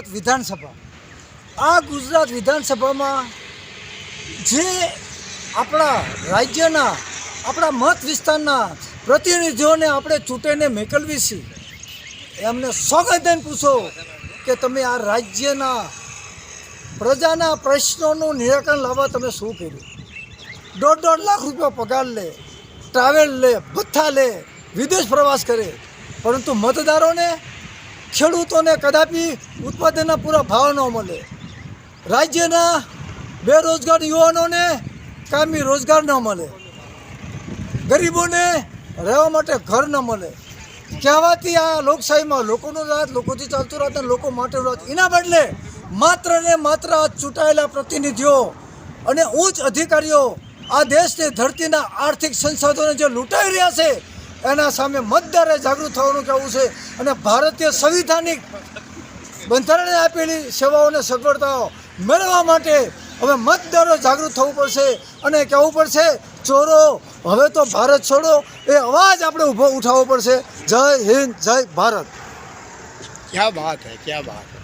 ગુજરાત વિધાનસભા. આ ગુજરાત વિધાનસભામાં જે આપણા રાજ્યના, આપણા મત વિસ્તારના પ્રતિનિધિઓને આપણે ચૂંટીને મોકલવી છીએ એમને સ્વાગતન પૂછો કે તમે આ રાજ્યના પ્રજાના પ્રશ્નોનું નિરાકરણ લાવવા તમે શું કર્યું? દોઢ દોઢ લાખ રૂપિયા પગાર લે ટ્રાવેલ લે, ભથ્થા લે, વિદેશ પ્રવાસ કરે, પરંતુ મતદારોને ખેડૂતોને કદાપી ઉત્પાદનના પૂરા ભાવ ન મળે. રાજ્યના બેરોજગાર યુવાનોને કામી રોજગાર ન મળે. ગરીબોને રહેવા માટે ઘર ન મળે. કહેવાથી આ લોકશાહીમાં લોકોનો રાત લોકોથી ચાલતું રાત અને લોકો માટે રાત એના બદલે માત્ર ને માત્ર આ ચૂંટાયેલા પ્રતિનિધિઓ અને ઉચ્ચ અધિકારીઓ આ દેશની ધરતીના આર્થિક સંસાધનો જે લૂંટાઈ રહ્યા છે એના સામે મતદારે જાગૃત થવાનું કહેવું છે અને ભારતીય સંવિધાનિક બંધારણે આપેલી સેવાઓને સગવડતાઓ મેળવવા માટે હવે મતદારો જાગૃત થવું પડશે અને કહેવું પડશે, ચોરો, હવે તો ભારત છોડો, એ અવાજ આપણે ઊભો ઉઠાવવો પડશે. જય હિન્દ, જય ભારત. ક્યાં વાત હૈ, ક્યાં વાત